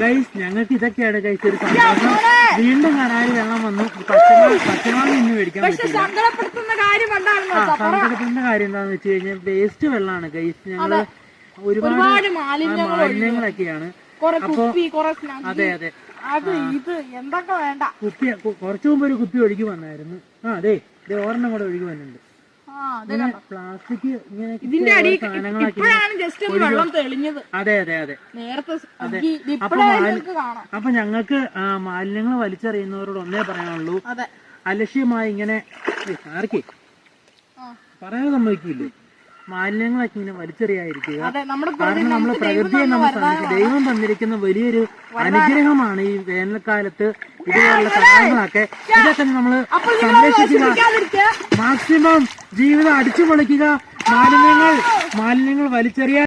Guys ഞങ്ങൾക്ക് ഇതൊക്കെയാണ് guys ഒരു സന്തോഷം. വീണ്ടും കനാലിൽ വെള്ളം വന്നു. പച്ചമാ പച്ചമാങ്ങ ഇന്ന് മേടിക്കാൻ പറ്റില്ല സങ്കടപ്പെടുത്തുന്ന കാര്യം എന്താണെന്ന് വെച്ച് കഴിഞ്ഞാൽ വേസ്റ്റ് വെള്ളമാണ് ഗൈസ് ഞങ്ങൾ ഒരുപാട് മാലിന്യങ്ങളൊക്കെയാണ്. അപ്പൊ അതെ അതെ. അത് ഇത് എന്തൊക്കെ വേണ്ട. കുപ്പി കുറച്ചു മുമ്പ് ഒരു കുപ്പി ഒഴുകി വന്നായിരുന്നു. ആ അതെ ഇത് ഒരെണ്ണം കൂടെ ഒഴുകി വന്നിട്ടുണ്ട്. പ്ലാസ്റ്റിക് ഇതിന്റെ അടി ഇപ്പോഴാണ് ജസ്റ്റ് ഒന്ന് വെള്ളം തെളിഞ്ഞത്. അതെ അതെ അതെ. നേരത്തെ അപ്പൊ ഞങ്ങൾക്ക് മാലിന്യങ്ങൾ വലിച്ചെറിയുന്നവരോട് ഒന്നേ പറയാനുള്ളൂ. അലക്ഷ്യമായി ഇങ്ങനെ ആർക്കേ? ആ. പറയാൻ സമ്മതിക്കില്ലേ? മാലിന്യങ്ങളൊക്കെ ഇങ്ങനെ വലിച്ചെറിയാതിരിക്കുക. കാരണം നമ്മൾ പ്രകൃതിയെ നമ്മൾ ദൈവം തന്നിരിക്കുന്ന വലിയൊരു അനുഗ്രഹമാണ് ഈ വേനൽക്കാലത്ത് ഇതുപോലുള്ള കാര്യങ്ങളൊക്കെ ഇതൊക്കെ നമ്മൾ സംരക്ഷിക്കുക മാക്സിമം ജീവിതം അടിച്ചു പൊളിക്കുക മാലിന്യങ്ങൾ മാലിന്യങ്ങൾ വലിച്ചെറിയാൻ